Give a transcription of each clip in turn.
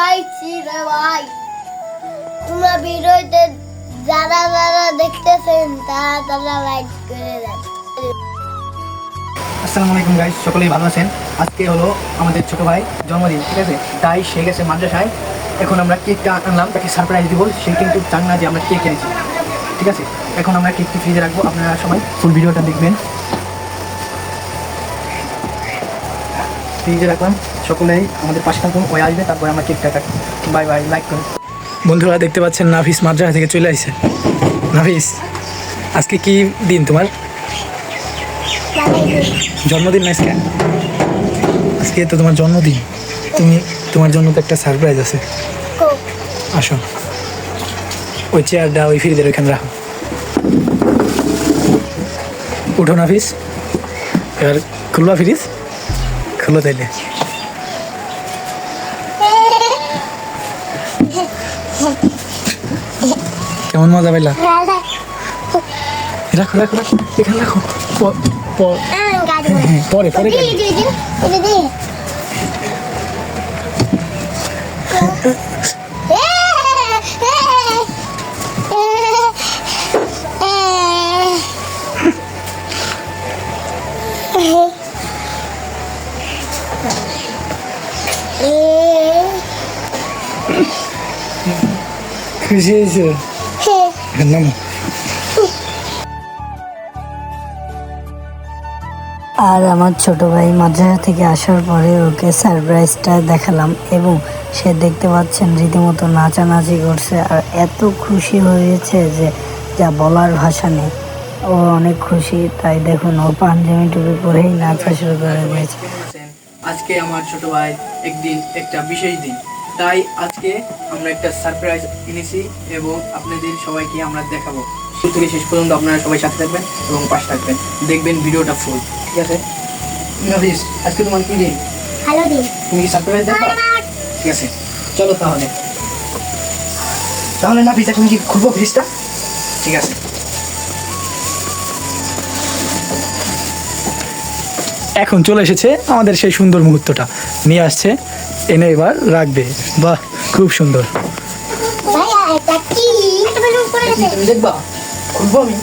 খাইছি রে ভাই। তোমরা ভিডিওতে যারা যারা দেখতেছেন, তারা তারা লাইক করে দেন। আসসালামু আলাইকুম গাইস সকলেই ভালো আছেন? আজকে হলো আমাদের ছোট ভাই জন্মদিন, ঠিক আছে? তাই সে গেছে মাদ্রাসায়। এখন আমরা কেকটা আনলাম, তাকে সারপ্রাইজ দিব, সে কিন্তু জান না যে আমরা কেক এনেছি, ঠিক আছে? এখন আমরা কেকটি ফ্রিজে রাখব, আপনারা সবাই ফুল ভিডিওটা দেখবেন। ফ্রিজে রাখলাম। সকলেই আমাদের পাশে থাকুন ওই আসবে তারপরে আমরা কেকটা কাটবো। বাই বাই লাইক করুন। বন্ধুরা দেখতে পাচ্ছেন নাফিস মাদ্রাসা থেকে চলে আসছে। নাফিস আজকে কি দিন তোমার? জন্মদিন না আজকে? আজকে তো তোমার জন্মদিন। তুমি তোমার জন্য তো একটা সারপ্রাইজ আছে। আসো। ওই চেয়ারটা ওই ফ্রিজের ওইখানে রাখো। উঠো নাফিস। এবার খুলবা ফ্রিজ খুলো তাইলে। কেমন মজা পাইলা রাখো রাখো রাখো এখানে রাখো প- প- হ্যাঁ, পরে পরে কাটবো। খুশি হয়েছে নামো। আর আমার ছোট ভাই মাদ্রাসা থেকে আসার পরে ওকে সারপ্রাইজটা দেখালাম এবং সে দেখতে পাচ্ছেন রীতিমতো নাচানাচি করছে আর এত খুশি হয়েছে যে যা বলার ভাষা নেই। ও অনেক খুশি তাই দেখুন ও পাঞ্জাবি টুপি পরেই নাচা শুরু করে দিয়েছে। আজকে আমার ছোট ভাই একদিন একটা বিশেষ দিন। তাই আজকে আমরা একটা সারপ্রাইজ এনেছি এবং আপনাদের সবাইকে আমরা দেখাবো। শুরু থেকে শেষ পর্যন্ত আপনারা সবাই সাথে থাকবেন এবং পাশে থাকবেন। দেখবেন ভিডিওটা ফুল। ঠিক আছে? নাফিস আজকে তোমার কি দিন ভালো দিন। তুমি কি সারপ্রাইজ দেখবা? ঠিক আছে চলো তাহলে। তাহলে নাফিস এখন কি খুলবো ফ্রিজটা ঠিক আছে। এখন চলে এসেছে আমাদের সেই সুন্দর মুহূর্তটা। নিয়ে আসছে এনে এবার রাখবে। বাহ খুব সুন্দর। দেখবা খুলবো আমি।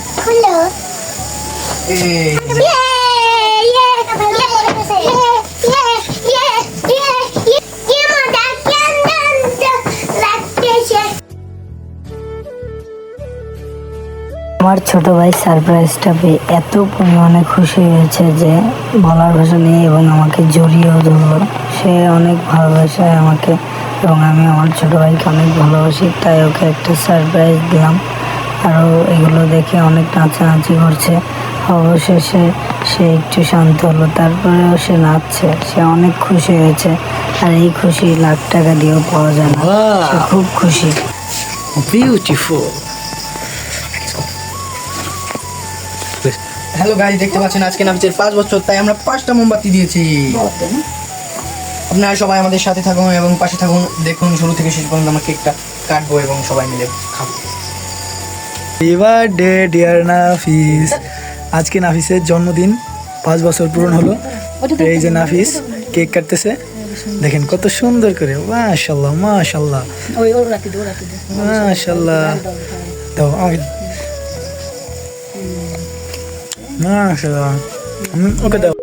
আমার ছোট ভাই সারপ্রাইজটা পেয়ে এত পরিমাণে খুশি হয়েছে যে বলার ভাষা নেই এবং আমাকে জড়িয়েও ধরলো। সে অনেক ভালোবাসে আমাকে এবং আমি আমার ছোট ভাইকে অনেক ভালোবাসি তাই ওকে একটা সারপ্রাইজ দিলাম। আরও এগুলো দেখে অনেক নাচানাচি করছে। অবশেষে সে একটু শান্ত হলো তারপরেও সে নাচছে। সে অনেক খুশি হয়েছে আর এই খুশি লাখ টাকা দিয়েও পাওয়া যায় না। সে খুব খুশি। বিউটিফুল হ্যালো গাইজ দেখতে পাচ্ছেন আজকে নাফিসের পাঁচ বছর তাই আমরা পাঁচটা মোমবাতি দিয়েছি। আপনারা সবাই আমাদের সাথে থাকুন এবং পাশে থাকুন দেখুন শুরু থেকে শেষ পর্যন্ত আমরা কেকটা কাটবো এবং সবাই মিলে খাব। ডিয়ার নাফিস আজকে নাফিসের জন্মদিন পাঁচ বছর পূরণ হলো। এই যে নাফিস কেক কাটতেছে। দেখেন কত সুন্দর করে মাশাল্লাহ মাশাল্লাহ মাশাল্লাহ তো আমাকে মাশাল্লাহ হুম, ওকে দাও।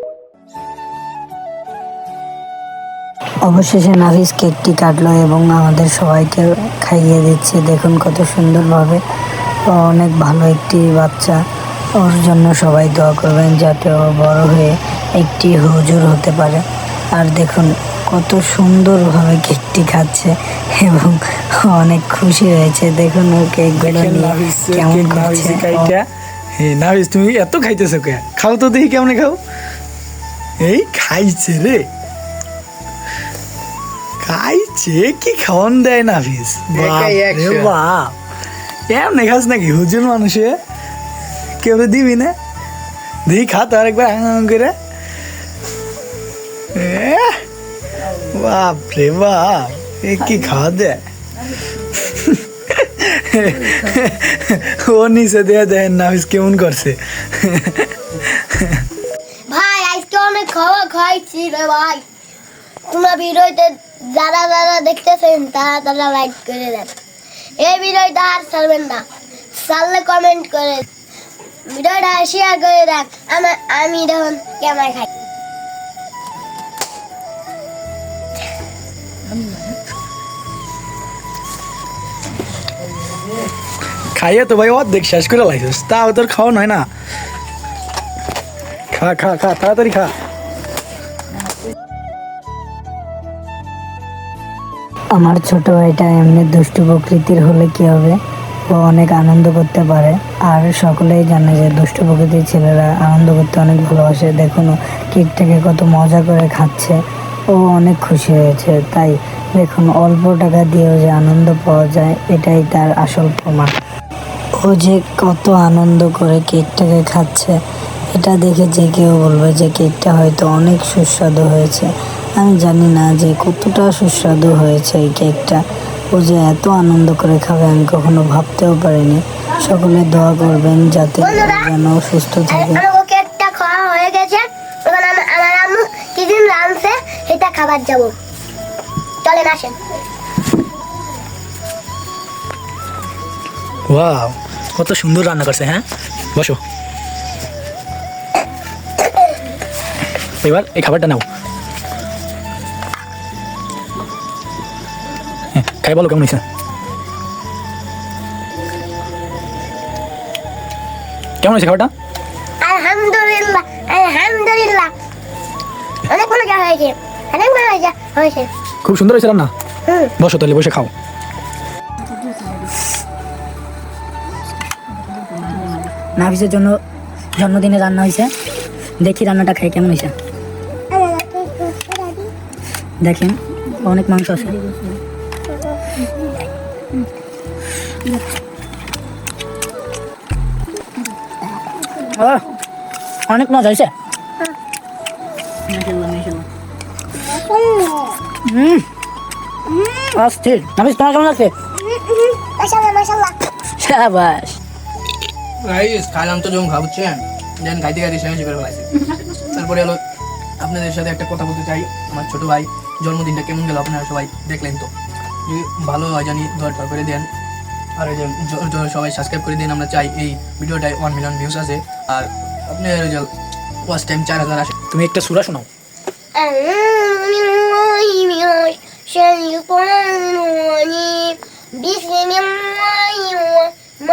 অবশেষে নাফিস কেকটি কাটলো এবং আমাদের সবাইকে খাইয়ে দিচ্ছে। দেখুন কত সুন্দরভাবে। অনেক ভালো একটি বাচ্চা। ওর জন্য সবাই দোয়া করবেন যাতে ও বড় হয়ে একটি হুজুর হতে পারে। আর দেখুন কত সুন্দরভাবে কেকটি খাচ্ছে এবং অনেক খুশি হয়েছে। দেখুন ও কেকগুলো নিয়ে কেমন কেক হে নাভিস তুমি এত খাইতেছো কে খাও তো দেখি কেমনে খাও। এই খাইছে রে। খাইছে কি খাওয়ান দেয় নাভিস বাপ। এমনি খাস নাকি হুজুর মানুষে? কেউ দিবি না। দেখি খা তো আরেকবার আং করে। এ, বাপ রে বাপ। এ কি খাওয়া দেয়? ও নিচে দিয়ে দেয় নাফিস কেমন করছে? ভাই, আজকে অনেক খাওয়া খাইছি রে ভাই। তোমরা ভিডিওতে যারা যারা দেখতেছেন, তারা তারা লাইক করে দেন। এই ভিডিওটা আর ছাড়বেন না। ছাড়লে কমেন্ট করে ভিডিওটা শেয়ার করে দেন। আমার আমি দেখুন কেমন খাই। খাইয়ে তো ভাই অর্ধেক শেষ করে লাইছিস। তাও তোর খাওয়া নয় না? খা খা খা, তাড়াতাড়ি খা। আমার ছোট ভাইটা এমনি দুষ্টু প্রকৃতির হলে কি হবে? ও অনেক আনন্দ করতে পারে। আর সকলেই জানে যে দুষ্টু প্রকৃতির ছেলেরা আনন্দ করতে অনেক ভালোবাসে। দেখুন কেকটাকে কত মজা করে খাচ্ছে। ও অনেক খুশি হয়েছে। তাই দেখুন, অল্প টাকা দিয়েও যে আনন্দ পাওয়া যায়, এটাই তার আসল প্রমাণ। ও যে কত আনন্দ করে কেকটাকে খাচ্ছে। এটা দেখে যে কেউ বলবে যে কেকটা হয়তো অনেক সুস্বাদু হয়েছে। আমি জানি না যে কতটা সুস্বাদু হয়েছে এই কেকটা। ও যে এত আনন্দ করে খাবে আমি কখনো ভাবতেও পারিনি। সকলে দোয়া করবেন যাতে যেন সুস্থ থাকে। আমাকে কেকটা খাওয়া হয়ে গেছে। এবার আমার আম্মু কি দিন সেটা খাবার যাব। চলেন আসেন। ওয়াও। কত সুন্দর রান্না করছে হ্যাঁ? বসো। এবার এই খাবারটা নাও। হ্যাঁ, খাই বলো কেমন হয়েছে? কেমন হয়েছে খাবারটা? আলহামদুলিল্লাহ আলহামদুলিল্লাহ। অনেক মজা হয়েছে অনেক মজা হয়েছে। খুব সুন্দর হয়েছে রান্না? বসো তাহলে বসে খাও। নাফিসের জন্য জন্মদিনে রান্না হয়েছে। দেখি রান্নাটা খাই কেমন হয়েছে। দেখেন অনেক মাংস আছে। অনেক মজা হয়েছে। অস্থির। নাফিস তোমার কেমন লাগছে? শাবাশ গাইস খাইলাম তো যখন খাবুচ্ছেন দেন খাইতে খাইতে শেষ করে ফেলাইছে তারপরে হলো আপনাদের সাথে একটা কথা বলতে চাই আমার ছোট ভাই জন্মদিনটা কেমন গেল আপনারা সবাই দেখলেন তো যদি ভালো হয় জানি দরকার করে দেন আর এই যে জ- জ- সবাই সাবস্ক্রাইব করে দিন আমরা চাই এই ভিডিওটায় ওয়ান মিলিয়ন ভিউজ আছে আর আপনার ওই যে ওয়াচ টাইম চার হাজার আসে তুমি একটা সুরা শোনাও بسم الله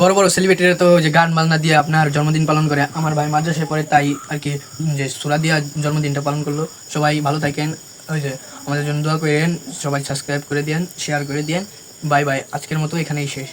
বড় বড় সেলিব্রিটিরা তো যে গান বাজনা দিয়ে আপনার জন্মদিন পালন করে। আমার ভাই মাদ্রাসায় পরে তাই আর কি যে সুরা দিয়া জন্মদিনটা পালন করল। সবাই ভালো থাকেন, ওই যে আমাদের জন্য দোয়া করেন, সবাই সাবস্ক্রাইব করে দেন শেয়ার করে দেন বাই বাই আজকের মতো এখানেই শেষ।